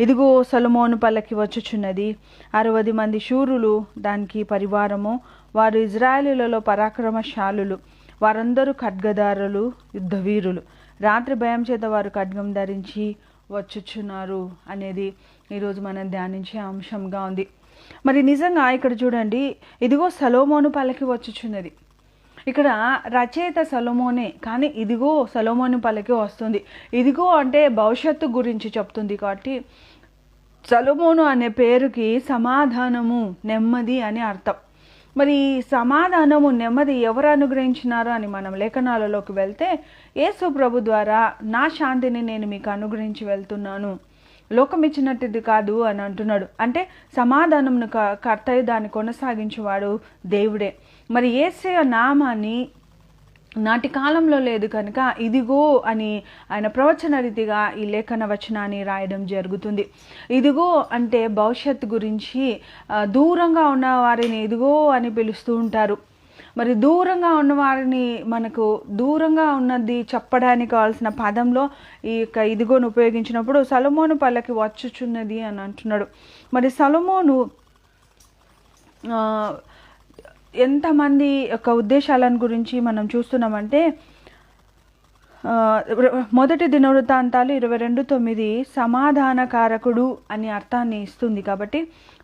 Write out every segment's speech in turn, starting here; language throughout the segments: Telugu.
ఇదిగో సొలొమోను పల్లకి వచ్చుచున్నది. అరవది మంది శూరులు దానికి పరివారము. వారు ఇజ్రాయేలులలో పరాక్రమశాలులు. వారందరూ ఖడ్గదారులు యుద్ధవీరులు. రాత్రి భయం చేత వారు ఖడ్గం ధరించి వచ్చుచున్నారు అనేది ఈరోజు మనం ధ్యానించే అంశంగా ఉంది. మరి నిజంగా ఇక్కడ చూడండి ఇదిగో సలోమోను పల్లకి వచ్చుచున్నది. ఇక్కడ రచయిత సొలమోనే కానీ ఇదిగో సొలమోని పల్లకి వస్తుంది. ఇదిగో అంటే భవిష్యత్తు గురించి చెప్తుంది కాబట్టి సొలమోను అనే పేరుకి సమాధానము నెమ్మది అని అర్థం. మరి ఈ సమాధానము నెమ్మది ఎవరు అనుగ్రహించినారు అని మనం లేఖనాలలోకి వెళ్తే యేసు ప్రభు ద్వారా నా శాంతిని నేను మీకు అనుగ్రహించి వెళ్తున్నాను. లోకం ఇచ్చినట్టుది కాదు అని అంటున్నాడు. అంటే సమాధానంను క- కర్తయ్య దాన్ని కొనసాగించేవాడు దేవుడే. మరి ఏసయ నామాన్ని నాటి కాలంలో లేదు కనుక ఇదిగో అని ఆయన ప్రవచన రీతిగా ఈ లేఖన వచనాన్ని రాయడం జరుగుతుంది. ఇదిగో అంటే భవిష్యత్తు గురించి దూరంగా ఉన్న వారిని ఇదిగో అని పిలుస్తూ ఉంటారు. మరి దూరంగా ఉన్న వారిని మనకు దూరంగా ఉన్నది చెప్పడానికి కావాల్సిన పదంలో ఈ యొక్క ఇదిగోను ఉపయోగించినప్పుడు సలమోను పల్లకి వచ్చుచున్నది అని అంటున్నాడు. మరి సలమోను ఎంతమంది యొక్క ఉద్దేశాలను గురించి మనం చూస్తున్నామంటే మొదటి దినవృత్తాంతాలు ఇరవై రెండు తొమ్మిది సమాధానకారకుడు అని అర్థాన్ని ఇస్తుంది కాబట్టి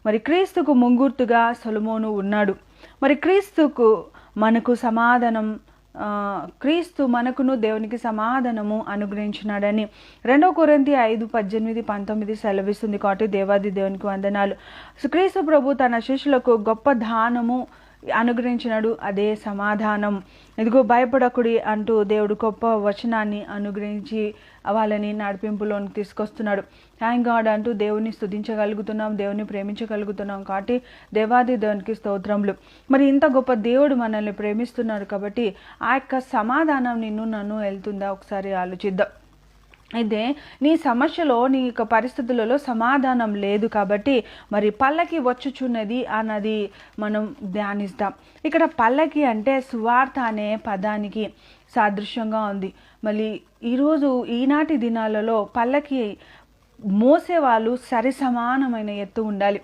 మరి క్రీస్తుకు ముంగుర్తుగా సొలమోను ఉన్నాడు. మరి క్రీస్తుకు మనకు సమాధానం క్రీస్తు మనకును దేవునికి సమాధానము అనుగ్రహించినాడని రెండో కొరంతి ఐదు పద్దెనిమిది పంతొమ్మిది సెలవిస్తుంది కాబట్టి దేవాది దేవునికి వందనాలు. క్రీస్తు ప్రభు తన శిష్యులకు గొప్ప దానము అనుగ్రహించినాడు అదే సమాధానం. ఇదిగో భయపడకుడి అంటూ దేవుడు గొప్ప వచనాన్ని అనుగ్రహించి వాళ్ళని నడిపింపులోనికి తీసుకొస్తున్నాడు. థ్యాంక్ గాడ్ అంటూ దేవుని స్థుతించగలుగుతున్నాం దేవుని ప్రేమించగలుగుతున్నాం కాబట్టి దేవాది దేవునికి స్తోత్రములు. మరి ఇంత గొప్ప దేవుడు మనల్ని ప్రేమిస్తున్నాడు కాబట్టి ఆ యొక్క సమాధానం నిన్ను నన్ను వెళ్తుందా? ఒకసారి ఆలోచిద్దాం. అయితే నీ సమస్యలో నీ యొక్క పరిస్థితులలో సమాధానం లేదు కాబట్టి మరి పల్లకి వచ్చుచున్నది అన్నది మనం ధ్యానిస్తాం. ఇక్కడ పల్లకి అంటే సువార్త అనే పదానికి సాదృశ్యంగా ఉంది. మళ్ళీ ఈరోజు ఈనాటి దినాలలో పల్లకి మోసేవాళ్ళు సరి సమానమైన ఎత్తు ఉండాలి.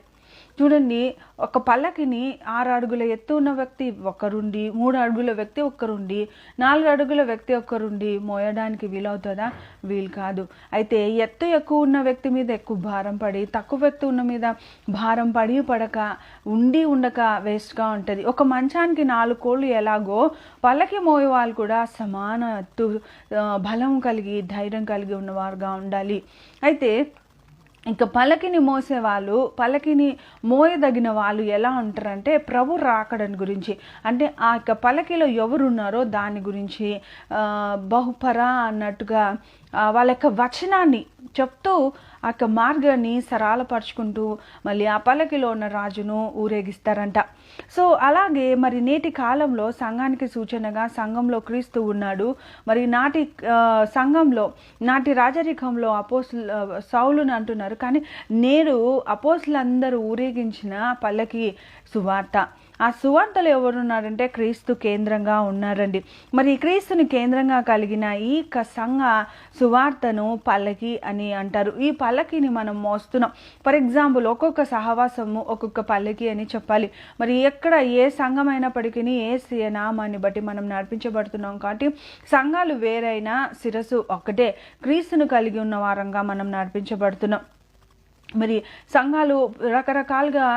చూడండి ఒక పల్లకిని ఆరు అడుగుల ఎత్తు ఉన్న వ్యక్తి ఒకరుండి మూడు అడుగుల వ్యక్తి ఒక్కరుండి నాలుగు అడుగుల వ్యక్తి ఒక్కరుండి మోయడానికి వీలవుతుందా? వీలు కాదు. అయితే ఎత్తు ఎక్కువ ఉన్న వ్యక్తి మీద ఎక్కువ భారం పడి తక్కువ వ్యక్తి ఉన్న మీద భారం పడి పడక ఉండి ఉండక వేస్ట్గా ఉంటుంది. ఒక మంచానికి నాలుగు కోళ్ళు ఎలాగో పల్లకి మోయే వాళ్ళు కూడా సమాన ఎత్తు బలం కలిగి ధైర్యం కలిగి ఉన్నవారుగా ఉండాలి. అయితే ఇంకా పలకిని మోసేవాళ్ళు పలకిని మోయదగిన వాళ్ళు ఎలా ఉంటారంటే ప్రభు రాకడని గురించి. అంటే ఆ యొక్క పలకిలో ఎవరున్నారో దాని గురించి బహుపరా బహుపర అన్నట్టుగా వాళ్ళ యొక్క వచనాన్ని చెప్తూ ఆ యొక్క మార్గాన్ని సరళపరుచుకుంటూ మళ్ళీ ఆ పలకిలో ఉన్న రాజును ఊరేగిస్తారంట. సో అలాగే మరి నేటి కాలంలో సంఘానికి సూచనగా సంఘంలో క్రీస్తు ఉన్నాడు. మరి నాటి సంఘంలో నాటి రాజరికంలో అపోసులు సౌలుని అంటున్నారు. కానీ నేడు అపోసులందరూ ఊరేగించిన పల్లకి సువార్త. ఆ సువార్తలు ఎవరున్నారంటే క్రీస్తు కేంద్రంగా ఉన్నారండి. మరి క్రీస్తుని కేంద్రంగా కలిగిన ఈ సంఘ సువార్తను పల్లకి అని అంటారు. ఈ పల్లకిని మనం మోస్తున్నాం. ఫర్ ఎగ్జాంపుల్ ఒక్కొక్క సహవాసము ఒక్కొక్క పల్లకి అని చెప్పాలి. మరి ఎక్కడ ఏ సంఘం అయినప్పటికీ ఏ నామాన్ని బట్టి మనం నడిపించబడుతున్నాం కాబట్టి సంఘాలు వేరైనా శిరస్సు ఒక్కటే క్రీస్తును కలిగి ఉన్న వారంగా మనం నడిపించబడుతున్నాం. మరి సంఘాలు రకరకాలుగా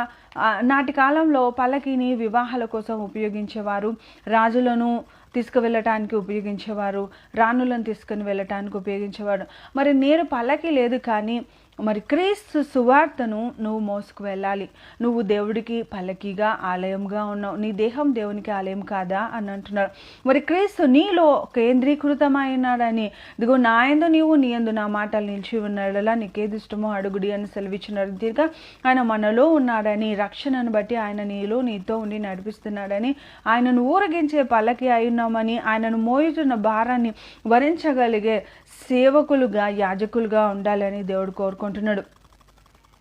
నాటి కాలంలో పల్లకిని వివాహాల కోసం ఉపయోగించేవారు రాజులను తీసుకువెళ్ళటానికి ఉపయోగించేవారు రాణులను తీసుకుని వెళ్ళటానికి ఉపయోగించేవారు. మరి నేరు పల్లకి లేదు కానీ మరి క్రీస్తు సువార్తను నువ్వు మోసుకు వెళ్ళాలి. నువ్వు దేవుడికి పల్లకిగా ఆలయంగా ఉన్నావు. నీ దేహం దేవునికి ఆలయం కాదా అని అంటున్నారు. మరి క్రీస్తు నీలో కేంద్రీకృతమైనాడని. ఇదిగో నా ఎందు నీవు నీ ఎందు నా మాటలు నిలిచి ఉన్నాడలా నీకేది ఇష్టమో అడుగుడి అని సెలవిచ్చిన రీతిగా ఆయన మనలో ఉన్నాడని రక్షణను బట్టి ఆయన నీలో నీతో ఉండి నడిపిస్తున్నాడని ఆయనను ఊరగించే పల్లకి అయినామని ఆయనను మోయుతున్న భారాన్ని వరించగలిగే సేవకులుగా యాజకులుగా ఉండాలని దేవుడు కోరుకుంటున్నాడు. అంటున్నాడు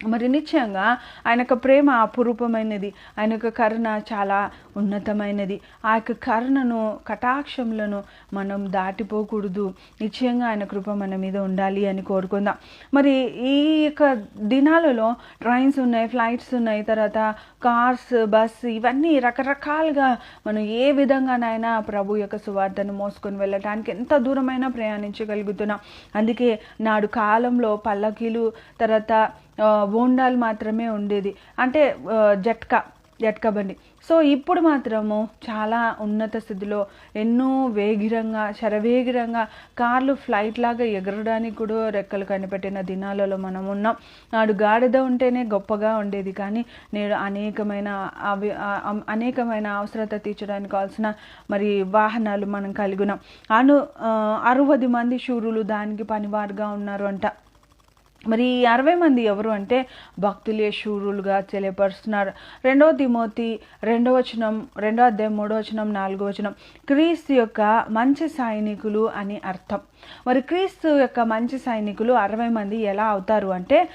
మరి నిశ్చయంగా ఆయన యొక్క ప్రేమ అపురూపమైనది. ఆయన యొక్క కరుణ చాలా ఉన్నతమైనది. ఆ యొక్క కరుణను కటాక్షములను మనం దాటిపోకూడదు. నిశ్చయంగా ఆయన కృప మన మీద ఉండాలి అని కోరుకుందాం. మరి ఈ యొక్క దినాలలో ట్రైన్స్ ఉన్నాయి ఫ్లైట్స్ ఉన్నాయి తర్వాత కార్స్ బస్ ఇవన్నీ రకరకాలుగా మనం ఏ విధంగానైనా ప్రభు యొక్క సువార్తను మోసుకొని వెళ్ళటానికి ఎంత దూరమైనా ప్రయాణించగలుగుతున్నాం. అందుకే నాడు కాలంలో పల్లకీలు తర్వాత బోండాలు మాత్రమే ఉండేది. అంటే జట్క జట్కా జట్కా బండి. సో ఇప్పుడు మాత్రము చాలా ఉన్నత స్థితిలో ఎన్నో వేగిరంగా శరవేగిరంగా కార్లు ఫ్లైట్ లాగా ఎగరడానికి కూడా రెక్కలు కనిపెట్టిన దినాలలో మనం ఉన్నాం. నాడు గాడిద ఉంటేనే గొప్పగా ఉండేది. కానీ నేడు అనేకమైన అవి అనేకమైన అవసరత తీర్చడానికి కావాల్సిన మరి వాహనాలు మనం కలిగినాం అను అరవది మంది శూరులు దానికి పనివారుగా ఉన్నారు అంట. మరి ఈ అరవై మంది ఎవరు అంటే భక్తులే శూరులుగా తెలియపరుస్తున్నారు. రెండవ తిమోతి రెండవ వచనం రెండవ అధ్యాయం మూడవ వచనం నాలుగో వచనం. క్రీస్తు యొక్క మంచి సైనికులు అని అర్థం. మరి క్రీస్తు యొక్క మంచి సైనికులు అరవై మంది ఎలా అవుతారు అంటే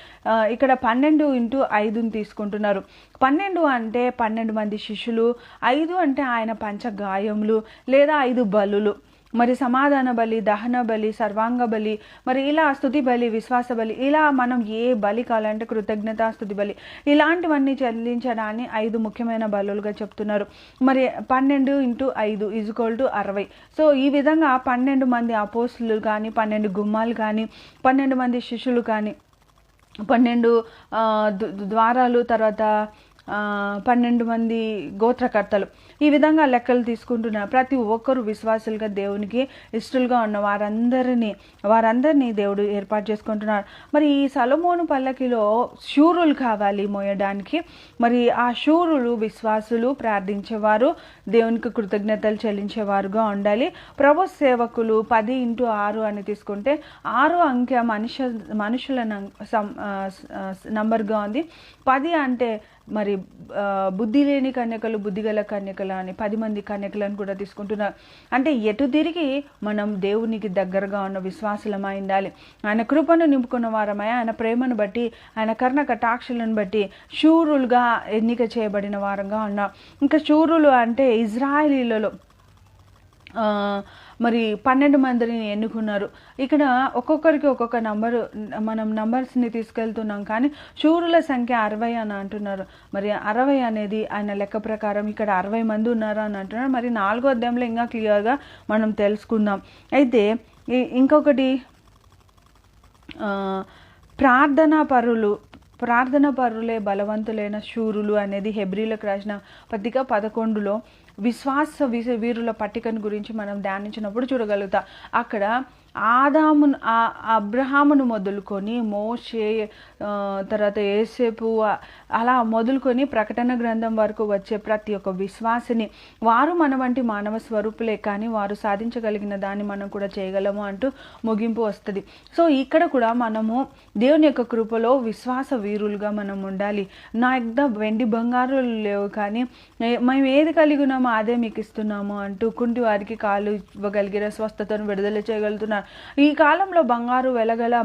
ఇక్కడ పన్నెండు ఇంటూ ఐదుని తీసుకుంటున్నారు. పన్నెండు అంటే పన్నెండు మంది శిష్యులు ఐదు అంటే ఆయన పంచగాయములు లేదా ఐదు బలులు. మరి సమాధాన బలి దహన బలి సర్వాంగ బలి మరి ఇలా స్థుతి బలి విశ్వాస బలి ఇలా మనం ఏ బలి కావాలంటే కృతజ్ఞత స్థుతి బలి ఇలాంటివన్నీ చెల్లించడాన్ని ఐదు ముఖ్యమైన బలులుగా చెప్తున్నారు. మరి పన్నెండు ఇంటూ ఐదు ఈజ్వల్ టు అరవై. సో ఈ విధంగా పన్నెండు మంది అపోస్తులు కానీ పన్నెండు గుమ్మాలు కానీ పన్నెండు మంది శిష్యులు కానీ పన్నెండు దు- ద్వారాలు తర్వాత పన్నెండు మంది గోత్రకర్తలు. ఈ విధంగా లెక్కలు తీసుకుంటున్నారు ప్రతి ఒక్కరు విశ్వాసులుగా దేవునికి ఇష్టలుగా ఉన్న వారందరినీ వారందరినీ దేవుడు ఏర్పాటు చేసుకుంటున్నారు మరి ఈ సలమోను పల్లకిలో శూరులు కావాలి మోయడానికి. మరి ఆ శూరులు విశ్వాసులు ప్రార్థించేవారు దేవునికి కృతజ్ఞతలు చెల్లించేవారుగా ఉండాలి. ప్రభు సేవకులు పది ఇంటూ ఆరు అని తీసుకుంటే ఆరు అంకె మనుష మనుషుల నం- సం- నంబర్గా ఉంది. పది అంటే మరి బుద్ధి లేని కన్యకలు బుద్ధిగల కన్యకలు అని పది మంది కన్యకలను కూడా తీసుకుంటున్నారు. అంటే ఎటు తిరిగి మనం దేవునికి దగ్గరగా ఉన్న విశ్వాసులమై ఉండాలి. ఆయన కృపను నింపుకున్న వారమై ఆయన ప్రేమను బట్టి ఆయన కర్ణ కటాక్షలను బట్టి శూరులుగా ఎన్నిక చేయబడిన వారంగా ఉన్నాం. ఇంకా శూరులు అంటే ఇజ్రాయిలీలలో ఆ, మరి పన్నెండు మందిని ఎన్నుకున్నారు. ఇక్కడ ఒక్కొక్కరికి ఒక్కొక్క నంబరు మనం నంబర్స్ని తీసుకెళ్తున్నాం కానీ శూరుల సంఖ్య అరవై అని అంటున్నారు. మరి అరవై అనేది ఆయన లెక్క ప్రకారం ఇక్కడ అరవై మంది ఉన్నారు అని అంటున్నారు. మరి నాలుగో అధ్యాయంలో ఇంకా క్లియర్గా మనం తెలుసుకుందాం. అయితే ఈ- ఇంకొకటి ప్రార్థనా పరులు ప్రార్థన పరులే బలవంతులైన శూరులు అనేది హెబ్రిలకు రాసిన పత్రిక పదకొండులో విశ్వాస వీరుల పట్టికను గురించి మనం ధ్యానించినప్పుడు చూడగలుగుతాం. అక్కడ ఆదాము అబ్రహామును మొదలుకొని మోషే తర్వాత ఏసేపు అలా మొదలుకొని ప్రకటన గ్రంథం వరకు వచ్చే ప్రతి ఒక్క విశ్వాసిని వారు మన వంటి మానవ స్వరూపులే కానీ వారు సాధించగలిగిన దాన్ని మనం కూడా చేయగలము అంటూ ముగింపు వస్తుంది. సో ఇక్కడ కూడా మనము దేవుని యొక్క కృపలో విశ్వాస వీరులుగా మనం ఉండాలి. నా యొక్క వెండి బంగారులు లేవు కానీ మేము ఏది కలిగి ఉన్నామో అదే మీకు ఇస్తున్నాము అంటూ కుంటి వారికి కాలు ఇవ్వగలిగిన స్వస్థతను విడుదల చేయగలుగుతున్నారు ఈ కాలంలో బంగారు వెలగల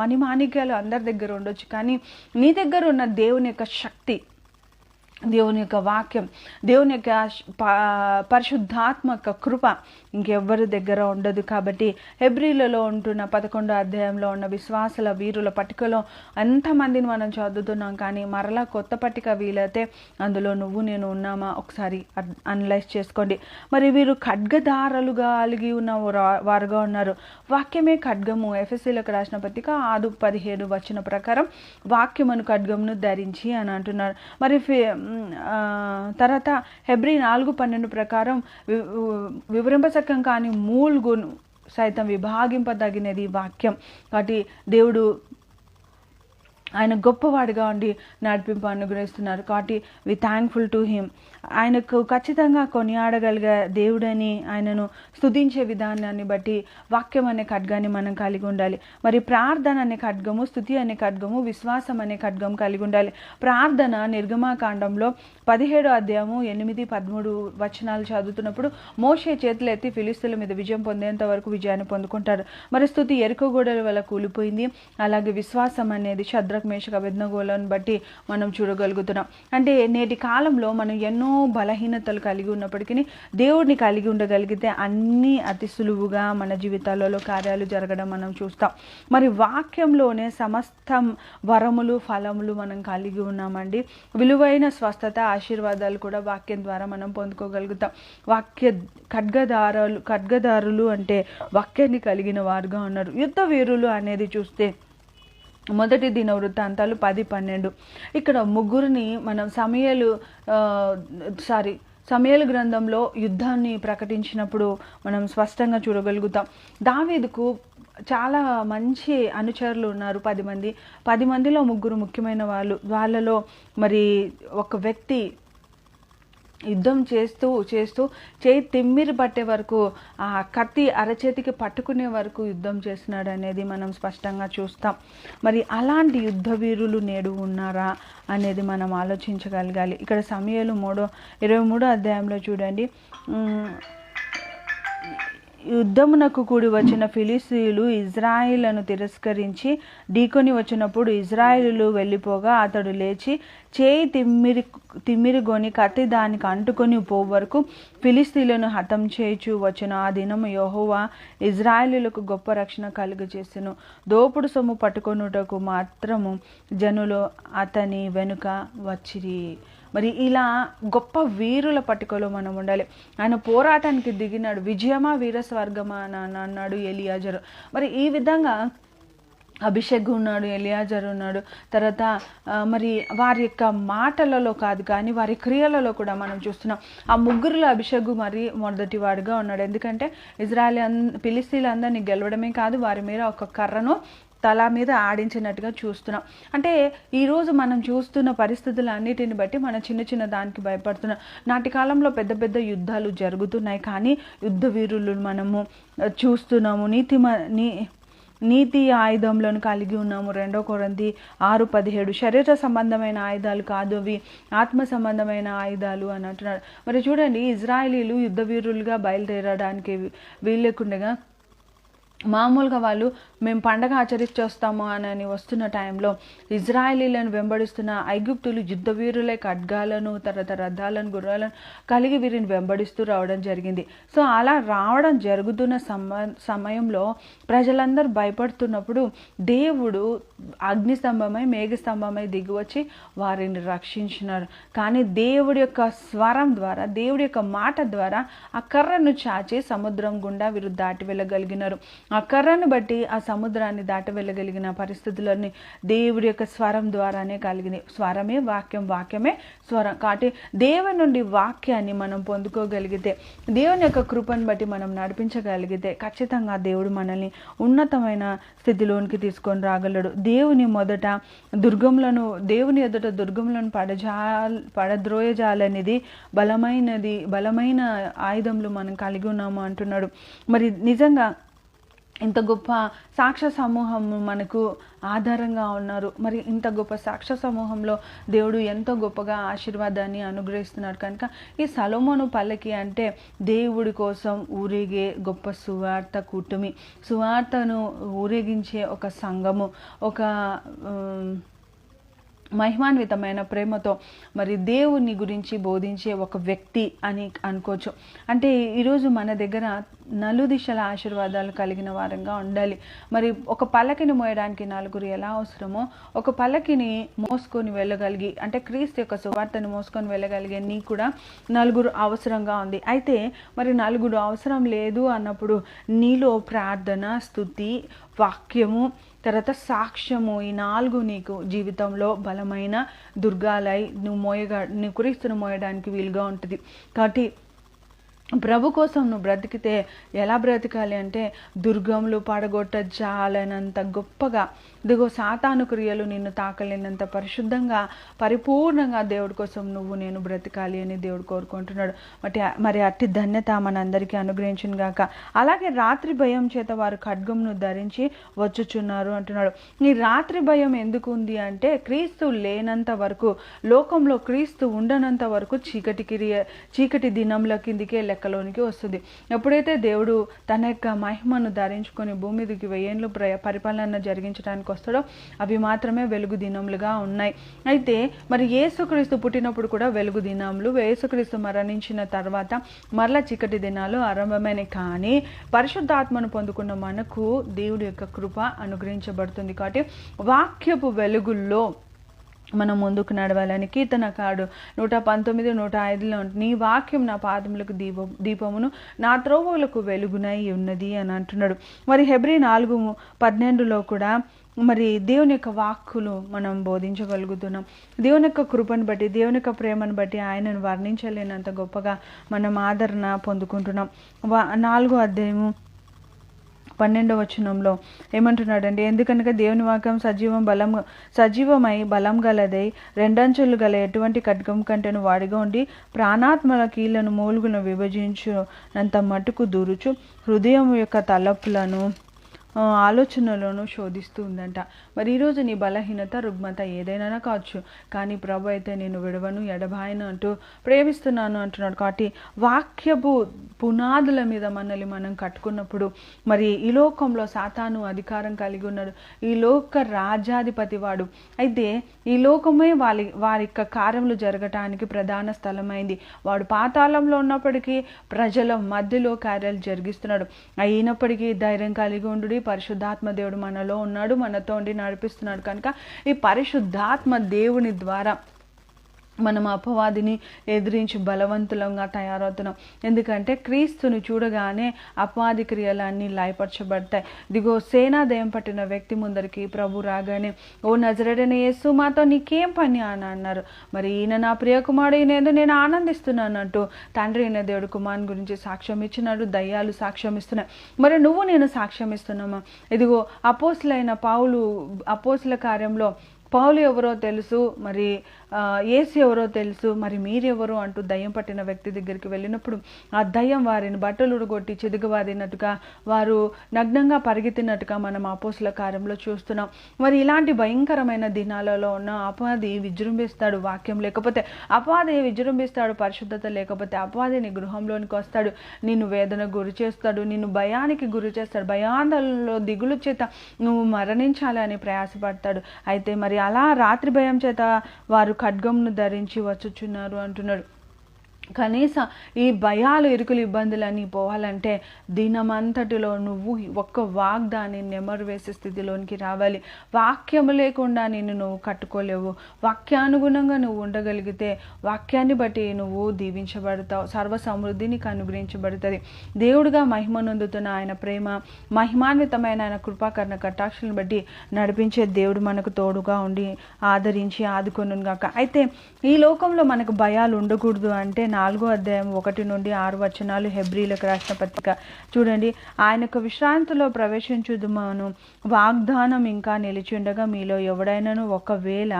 మణిమాణిక్యాలు అందరి దగ్గర ఉండొచ్చు. కానీ నీ దగ్గర ఉన్న దేవుని యొక్క శక్తి దేవుని యొక్క వాక్యం దేవుని యొక్క పరిశుద్ధాత్మక పరిశుద్ధాత్మ యొక్క కృప ఇంకెవ్వరి దగ్గర ఉండదు. కాబట్టి హెబ్రిలలో ఉంటున్న పదకొండో అధ్యాయంలో ఉన్న విశ్వాసుల వీరుల పట్టికలో ఎంతమందిని మనం చదువుతున్నాం. కానీ మరలా కొత్త పట్టిక వీలైతే అందులో నువ్వు నేను ఉన్నామా? ఒకసారి అనలైజ్ చేసుకోండి. మరి వీరు ఖడ్గధారలుగా కలిగి ఉన్న వారు- వారుగా ఉన్నారు. వాక్యమే ఖడ్గము. ఎఫ్ఎస్సీలకు రాసిన పత్రిక ఆదు పదిహేడు వచ్చిన ప్రకారం వాక్యమును ఖడ్గమును ధరించి అని అంటున్నారు. మరి తర్వాత హెబ్రి నాలుగు పన్నెండు ప్రకారం వి- కాని మూల్గును సైతం విభాగింపదగినది వాక్యం. కాబట్టి దేవుడు ఆయన గొప్పవాడిగా ఉండి నడిపింపు అనుగ్రహిస్తున్నారు. కాబట్టి వి థ్యాంక్ఫుల్ టు హిమ్ ఆయనకు ఖచ్చితంగా కొనియాడగలిగే దేవుడని ఆయనను స్తుతించే విధానాన్ని బట్టి వాక్యం అనే ఖడ్గాన్ని మనం కలిగి ఉండాలి. మరి ప్రార్థన అనే ఖడ్గము స్థుతి అనే ఖడ్గము విశ్వాసం అనే ఖడ్గం కలిగి ఉండాలి. ప్రార్థన నిర్గమాకాండంలో పదిహేడు అధ్యాయము ఎనిమిది పదమూడు వచనాలు చదువుతున్నప్పుడు మోషే చేతులు ఎత్తి ఫిలిస్తుల మీద విజయం పొందేంత వరకు విజయాన్ని పొందుకుంటారు. మరి స్థుతి ఎరుక గోడల వల్ల కూలిపోయింది. అలాగే విశ్వాసం అనేది శద్రక్ మేషక వెద్నగోళను బట్టి మనం చూడగలుగుతున్నాం. అంటే నేటి కాలంలో మనం ఎన్నో బలహీనతలు కలిగి ఉన్నప్పటికీ దేవుడిని కలిగి ఉండగలిగితే అన్నీ అతి సులువుగా మన జీవితాలలో కార్యాలు జరగడం మనం చూస్తాం. మరి వాక్యంలోనే సమస్తం వరములు ఫలములు మనం కలిగి ఉన్నామండి. విలువైన స్వస్థత ఆశీర్వాదాలు కూడా వాక్యం ద్వారా మనం పొందుకోగలుగుతాం. వాక్య ఖడ్గదారులు ఖడ్గదారులు అంటే వాక్యాన్ని కలిగిన వారుగా ఉన్నారు. యుద్ధ వీరులు అనేది చూస్తే మొదటి దిన వృత్తాంతాలు పది పన్నెండు. ఇక్కడ ముగ్గురిని మనం సమయలు సారీ సమయలు గ్రంథంలో యుద్ధాన్ని ప్రకటించినప్పుడు మనం స్పష్టంగా చూడగలుగుతాం. దావీదుకు చాలా మంచి అనుచరులు ఉన్నారు పది మంది. పది మందిలో ముగ్గురు ముఖ్యమైన వాళ్ళు. వాళ్ళలో మరి ఒక వ్యక్తి యుద్ధం చేస్తూ చేస్తూ చేయి తిమ్మిరి పట్టే వరకు ఆ కత్తి అరచేతికి పట్టుకునే వరకు యుద్ధం చేస్తున్నాడు అనేది మనం స్పష్టంగా చూస్తాం. మరి అలాంటి యుద్ధ వీరులు నేడు ఉన్నారా అనేది మనం ఆలోచించగలగాలి. ఇక్కడ సమయాలు మూడో ఇరవై మూడో అధ్యాయంలో చూడండి. యుద్ధమునకు కూడి వచ్చిన ఫిలిస్తీయులు ఇజ్రాయిలను తిరస్కరించి ఢీకొని వచ్చినప్పుడు ఇజ్రాయిలు వెళ్ళిపోగా అతడు లేచి చేయి తిమ్మిరి తిమ్మిరిగొని కత్తి దానికి అంటుకొని పోవు వరకు ఫిలిస్తీన్లను హతం చేయచు వచ్చిన. ఆ దినము యహోవా ఇజ్రాయేలులకు గొప్ప రక్షణ కలుగజేసెను. దోపుడు సొమ్ము పట్టుకొనుటకు మాత్రము జనులు అతని వెనుక వచ్చిరి. మరి ఇలా గొప్ప వీరుల పట్టుకలో మనం ఉండాలి. ఆయన పోరాటానికి దిగినాడు. విజయమా వీర స్వర్గమా అని అన్నాడు ఎలియాజరు. మరి ఈ విధంగా అభిషేక్ ఉన్నాడు ఎలియాజర్ ఉన్నాడు. తర్వాత మరి వారి యొక్క మాటలలో కాదు కానీ వారి క్రియలలో కూడా మనం చూస్తున్నాం. ఆ ముగ్గురులో అభిషేక్ మరి మొదటి వాడుగా ఉన్నాడు. ఎందుకంటే ఇజ్రాయల్ పిలిస్తీలందరినీ గెలవడమే కాదు వారి మీద ఒక కర్రను తల మీద ఆడించినట్టుగా చూస్తున్నాం. అంటే ఈరోజు మనం చూస్తున్న పరిస్థితులన్నిటిని బట్టి మనం చిన్న చిన్న దానికి భయపడుతున్నాం. నాటి కాలంలో పెద్ద పెద్ద యుద్ధాలు జరుగుతున్నాయి కానీ యుద్ధ వీరులు మనము చూస్తున్నాము. నీతి నీ నీతి ఆయుధంలను కలిగి ఉన్నాము. రెండో కొరంది ఆరు పదిహేడు. శరీర సంబంధమైన ఆయుధాలు కాదు అవి ఆత్మ సంబంధమైన ఆయుధాలు అని అంటున్నాడు. మరి చూడండి ఇజ్రాయిలీలు యుద్ధ వీరులుగా బయలుదేరడానికి వీళ్ళకుండగా మామూలుగా వాళ్ళు మేము పండగ ఆచరించొస్తాము అని అని వస్తున్న టైంలో ఇజ్రాయలీలను వెంబడిస్తున్న ఐగుప్తులు యుద్ధ వీరులై ఖడ్గాలను తర్వాత రథాలను గుర్రాలను కలిగి వీరిని వెంబడిస్తూ రావడం జరిగింది. సో అలా రావడం జరుగుతున్న సమ సమయంలో ప్రజలందరూ భయపడుతున్నప్పుడు దేవుడు అగ్నిస్తంభమై మేఘస్తంభమై దిగివచ్చి వారిని రక్షించినారు. కానీ దేవుడి యొక్క స్వరం ద్వారా దేవుడి యొక్క మాట ద్వారా ఆ కర్రను చాచి సముద్రం గుండా వీరు దాటి వెళ్ళగలిగినారు ఆ కర్రను బట్టి ఆ సముద్రాన్ని దాటి వెళ్ళగలిగిన పరిస్థితులన్నీ దేవుడి యొక్క స్వరం ద్వారానే కలిగినాయి. స్వరమే వాక్యం వాక్యమే స్వరం. కాబట్టి దేవుని నుండి వాక్యాన్ని మనం పొందుకోగలిగితే దేవుని యొక్క కృపను బట్టి మనం నడిపించగలిగితే ఖచ్చితంగా దేవుడు మనల్ని ఉన్నతమైన స్థితిలోనికి తీసుకొని రాగలడు. దేవుని మొదట దుర్గములను దేవుని ఎదుట దుర్గములను పడజా పడద్రోయజాలనేది బలమైనది బలమైన ఆయుధములు మనం కలిగి ఉన్నాము అంటున్నాడు. మరి నిజంగా ఇంత గొప్ప సాక్ష సమూహం మనకు ఆధారంగా ఉన్నారు. మరి ఇంత గొప్ప సాక్ష సమూహంలో దేవుడు ఎంతో గొప్పగా ఆశీర్వాదాన్ని అనుగ్రహిస్తున్నాడు. కనుక ఈ సలోమోను పల్లకి అంటే దేవుడి కోసం ఊరేగే గొప్ప సువార్త కూటమి సువార్తను ఊరేగించే ఒక సంఘము ఒక మహిమాన్వితమైన ప్రేమతో మరి దేవుని గురించి బోధించే ఒక వ్యక్తి అని అనుకోవచ్చు. అంటే ఈరోజు మన దగ్గర నలుదిశల ఆశీర్వాదాలు కలిగిన వారంగా ఉండాలి. మరి ఒక పల్లకిని మోయడానికి నలుగురు ఎలా అవసరమో ఒక పల్లకిని మోసుకొని వెళ్ళగలిగి అంటే క్రీస్తు యొక్క సువార్తను మోసుకొని వెళ్ళగలిగే నీ కూడా నలుగురు అవసరంగా ఉంది. అయితే మరి నలుగురు అవసరం లేదు అన్నప్పుడు నీలో ప్రార్థన స్థుతి వాక్యము తర్వాత సాక్ష్యము ఈ నాలుగు నీకు జీవితంలో బలమైన దుర్గాలై నువ్వు మోయగా నువ్వు క్రీస్తును మోయడానికి వీలుగా ఉంటుంది. కాబట్టి ప్రభు కోసం నువ్వు బ్రతికితే ఎలా బ్రతకాలి అంటే దుర్గములు పడగొట్ట జాలనంత గొప్పగా. ఇదిగో సాతాను క్రియలు నిన్ను తాకలేనంత పరిశుద్ధంగా పరిపూర్ణంగా దేవుడి కోసం నువ్వు నేను బ్రతకాలి అని దేవుడు కోరుకుంటున్నాడు. మరి మరి అట్టి ధన్యత మనందరికీ అనుగ్రహించిన గాక. అలాగే రాత్రి భయం చేత వారు ఖడ్గంను ధరించి వచ్చుచున్నారు అంటున్నాడు. ఈ రాత్రి భయం ఎందుకు ఉంది అంటే క్రీస్తు లేనంత వరకు లోకంలో క్రీస్తు ఉండనంత వరకు చీకటి క్రియ చీకటి దినంల కిందికే లెక్కలోనికి వస్తుంది. ఎప్పుడైతే దేవుడు తన యొక్క మహిమను ధరించుకొని భూమి మీదకి వెయ్యేళ్ళు ప్ర పరిపాలన జరిగించడానికి వస్తాడో అవి మాత్రమే వెలుగు దినములుగా ఉన్నాయి. అయితే మరి ఏసుక్రీస్తు పుట్టినప్పుడు కూడా వెలుగు దినములు ఏసుక్రీస్తు మరణించిన తర్వాత మరల చీకటి దినాలు ఆరంభమైనవి కానీ పరిశుద్ధాత్మను పొందుకున్న మనకు దేవుడి యొక్క కృప అనుగ్రహించబడుతుంది. కాబట్టి వాక్యపు వెలుగుల్లో మనం ముందుకు నడవాలని కీర్తన కాడు నూట పంతొమ్మిది నూట ఐదులో నీ వాక్యం నా పాదములకు దీపం దీపమును నా త్రోవలకు వెలుగునై ఉన్నది అని అంటున్నాడు. మరి హెబ్రి నాలుగు పన్నెండులో కూడా మరి దేవుని యొక్క వాక్కులు మనం బోధించగలుగుతున్నాం. దేవుని యొక్క కృపను బట్టి దేవుని యొక్క ప్రేమను బట్టి ఆయనను వర్ణించలేనంత గొప్పగా మనం ఆదరణ పొందుకుంటున్నాం. వా నాలుగో అధ్యాయము పన్నెండవ వచనంలో ఏమంటున్నాడండి ఎందుకనగా దేవుని వాక్యం సజీవం బలం సజీవమై బలం గలదై రెండంచులు గల ఎటువంటి ఖడ్గం కంటేను వాడిగా ఉండి ప్రాణాత్మల కీళ్ళను మూలుగును విభజించునంత మటుకు దూరుచు హృదయం యొక్క తలపులను ఆలోచనలను శోధిస్తూ ఉందంట. మరి ఈరోజు నీ బలహీనత రుగ్మత ఏదైనా కావచ్చు. కానీ ప్రభు అయితే నేను విడవను ఎడబాయను అంటూ ప్రేమిస్తున్నాను అంటున్నాడు. కాబట్టి వాక్యపు పునాదుల మీద మనల్ని మనం కట్టుకున్నప్పుడు మరి ఈ లోకంలో సాతాను అధికారం కలిగి ఉన్నాడు. ఈ లోక రాజాధిపతి వాడు. అయితే ఈ లోకమే వారి వారి యొక్క కార్యములు జరగటానికి ప్రధాన స్థలమైంది. వాడు పాతాళంలో ఉన్నప్పటికీ ప్రజల మధ్యలో కార్యాలు జరిగిస్తున్నాడు. అయినప్పటికీ ధైర్యం కలిగి ఉండు పరిశుద్ధాత్మ దేవుడు మనలో ఉన్నాడు మనతో ఉండి నడిపిస్తున్నాడు. కనుక ఈ పరిశుద్ధాత్మ దేవుని ద్వారా మనం అపవాదిని ఎదిరించి బలవంతులంగా తయారవుతున్నాం. ఎందుకంటే క్రీస్తుని చూడగానే అపవాది క్రియలన్నీ లయపరచబడతాయి. దిగో సేనా దయం పట్టిన వ్యక్తి ముందరికి ప్రభు రాగానే ఓ నజరడని యేసు మాతో నీకేం పని? అని అన్నారు. మరి ఈయన నా ప్రియకుమారుడు ఈయన ఏదో నేను ఆనందిస్తున్నాను అంటూ తండ్రి అయిన దేవుడు కుమారుని గురించి సాక్ష్యం ఇచ్చినాడు దయ్యాలు సాక్ష్యం ఇస్తున్నాయి. మరి నువ్వు నేను సాక్ష్యం ఇస్తున్నామా? ఇదిగో అపోసులైన పావులు అపోసుల కార్యంలో పౌలు ఎవరో తెలుసు. మరి ఏసు ఎవరో తెలుసు మరి మీరెవరో అంటూ దయ్యం పట్టిన వ్యక్తి దగ్గరికి వెళ్ళినప్పుడు ఆ దయ్యం వారిని బట్టలు ఉడగొట్టి చిదుగువాదినట్టుగా వారు నగ్నంగా పరిగెత్తినట్టుగా మనం అపోసుల కార్యంలో చూస్తున్నాం. మరి ఇలాంటి భయంకరమైన దినాలలో ఉన్న అపవాది విజృంభిస్తాడు వాక్యం లేకపోతే అపవాది విజృంభిస్తాడు పరిశుద్ధత లేకపోతే అపవాది నీ గృహంలోనికి వస్తాడు నిన్ను వేదన గురి చేస్తాడు నిన్ను భయానికి గురి చేస్తాడు భయాందోళనలో దిగులు చేత నువ్వు మరణించాలని ప్రయాసపడతాడు. అయితే మరి అలా రాత్రి భయం చేత వారు ఖడ్గంను ధరించి వచ్చుచున్నారు అంటున్నాడు. కనీసం ఈ భయాలు ఇరుకులు ఇబ్బందులన్నీ పోవాలంటే దినమంతటిలో నువ్వు ఒక్క వాగ్దాన్ని నెమరు వేసే స్థితిలోనికి రావాలి. వాక్యము లేకుండా నిన్ను నువ్వు కట్టుకోలేవు. వాక్యానుగుణంగా నువ్వు ఉండగలిగితే వాక్యాన్ని బట్టి నువ్వు దీవించబడతావు. సర్వ సమృద్ధిని అనుగ్రహించబడుతుంది దేవుడిగా మహిమనొందుతున్న ఆయన ప్రేమ మహిమాన్వితమైన ఆయన కృపాకరణ కటాక్షలను బట్టి నడిపించే దేవుడు మనకు తోడుగా ఉండి ఆదరించి ఆదుకొను గాక అయితే ఈ లోకంలో మనకు భయాలు ఉండకూడదు అంటే నాలుగో అధ్యాయం ఒకటి నుండి ఆరు వచనాలు హెబ్రీలకు రాసిన పత్రిక. చూడండి ఆయన యొక్క విశ్రాంతిలో ప్రవేశించుదుమాను. వాగ్దానం ఇంకా నిలిచి ఉండగా మీలో ఎవడైనాను ఒకవేళ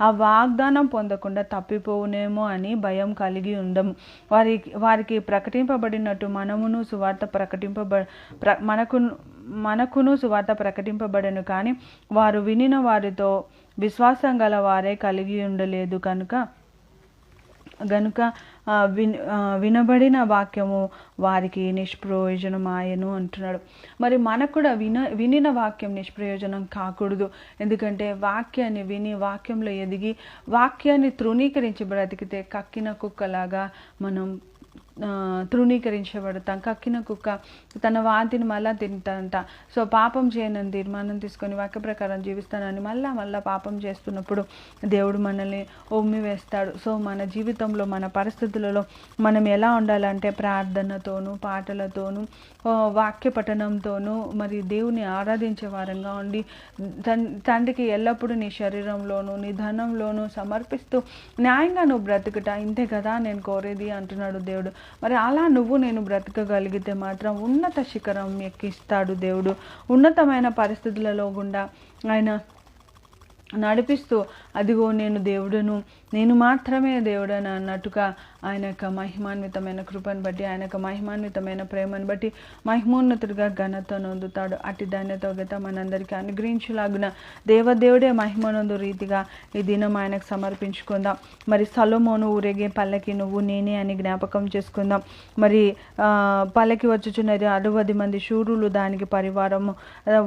ఆ వాగ్దానం పొందకుండా తప్పిపోవునేమో అని భయం కలిగి ఉండము వారికి వారికి ప్రకటింపబడినట్టు మనమును సువార్త ప్రకటింపబ ప్ర మనకు మనకును సువార్త ప్రకటింపబడను కానీ వారు వినిన వారితో విశ్వాసం గల వారే కలిగి ఉండలేదు కనుక గనుక విన్ వినబడిన వాక్యము వారికి నిష్ప్రయోజనమాయను అంటున్నాడు. మరి మనకు కూడా విన వినిన వాక్యం నిష్ప్రయోజనం కాకూడదు. ఎందుకంటే వాక్యాన్ని విని వాక్యంలో ఎదిగి వాక్యాన్ని తృణీకరించి బ్రతికితే కక్కిన కుక్కలాగా మనం తృణీకరించబడతాం. కక్కిన కుక్క తన వాంతిని మళ్ళా తింటాంట సో పాపం చేయనని తీర్మానం తీసుకొని వాక్య ప్రకారం జీవిస్తానని మళ్ళా మళ్ళా పాపం చేస్తున్నప్పుడు దేవుడు మనల్ని ఉమ్మి వేస్తాడు. సో మన జీవితంలో మన పరిస్థితులలో మనం ఎలా ఉండాలంటే ప్రార్థనతోనూ పాటలతోనూ వాక్య పఠనంతోనూ మరి దేవుని ఆరాధించే వారంగా ఉండి తండ్రికి ఎల్లప్పుడూ నీ శరీరంలోనూ నీ ధనంలోనూ సమర్పిస్తూ న్యాయంగా నువ్వు బ్రతుకుట ఇంతే కదా నేను కోరేది అంటున్నాడు దేవుడు. మరి అలా నువ్వు నేను బ్రతకగలిగితే మాత్రం ఉన్నత శిఖరం ఎక్కిస్తాడు దేవుడు. ఉన్నతమైన పరిస్థితులలో గుండా ఆయన నడిపిస్తూ అదిగో నేను దేవుడను నేను మాత్రమే దేవుడను అన్నట్టుగా ఆయన యొక్క మహిమాన్వితమైన కృపను బట్టి ఆయన యొక్క మహిమాన్వితమైన ప్రేమను బట్టి మహిమోన్నతుడిగా ఘనత నొందుతాడు. అట్టి ధన్యత మనందరికీ అనుగ్రహించులాగున దేవదేవుడే మహిమనందు రీతిగా ఈ దినం ఆయనకు సమర్పించుకుందాం. మరి సలోమోను ఊరేగే పల్లకి నువ్వు నేనే అని జ్ఞాపకం చేసుకుందాం. మరి పల్లకి వచ్చుచున్నది అరవది మంది శూరులు దానికి పరివారము.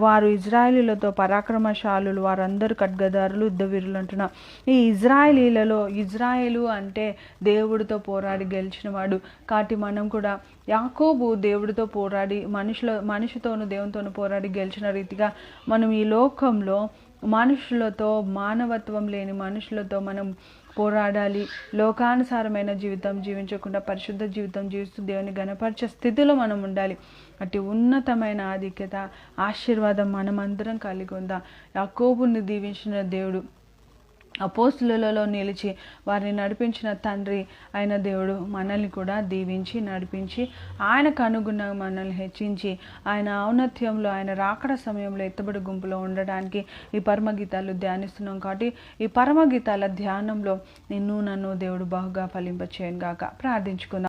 వారు ఇజ్రాయిలీలతో పరాక్రమశాలులు వారందరూ ఖడ్గదారులు యుద్ధవీరులు అంటున్నారు ఈ ఇజ్రాయిలీలలో ఇజ్రాయేలు అంటే దేవుడితో పోరాడి గెలిచినవాడు కాబట్టి మనం కూడా యాకోబు దేవుడితో పోరాడి మనుషుల మనిషితోను దేవునితోను పోరాడి గెలిచిన రీతిగా మనం ఈ లోకంలో మనుషులతో మానవత్వం లేని మనుషులతో మనం పోరాడాలి. లోకానుసారమైన జీవితం జీవించకుండా పరిశుద్ధ జీవితం జీవిస్తూ దేవుని గణపరిచే స్థితిలో మనం ఉండాలి. అటు ఉన్నతమైన ఆధిక్యత ఆశీర్వాదం మనమందరం కలిగి ఉందా. యాకోబుని దీవించిన దేవుడు అపోస్తులలో నిలిచి వారిని నడిపించిన తండ్రి అయిన దేవుడు మనల్ని కూడా దీవించి నడిపించి ఆయనకు అనుగుణంగా మనల్ని హెచ్చించి ఆయన ఔన్నత్యంలో ఆయన రాకడ సమయంలో ఎత్తబడి గుంపులో ఉండడానికి ఈ పరమగీతాలు ధ్యానిస్తున్నాం కాబట్టి ఈ పరమగీతాల ధ్యానంలో నిన్ను నన్ను దేవుడు బహుగా ఫలింపచేయను గాక ప్రార్థించుకుందాం.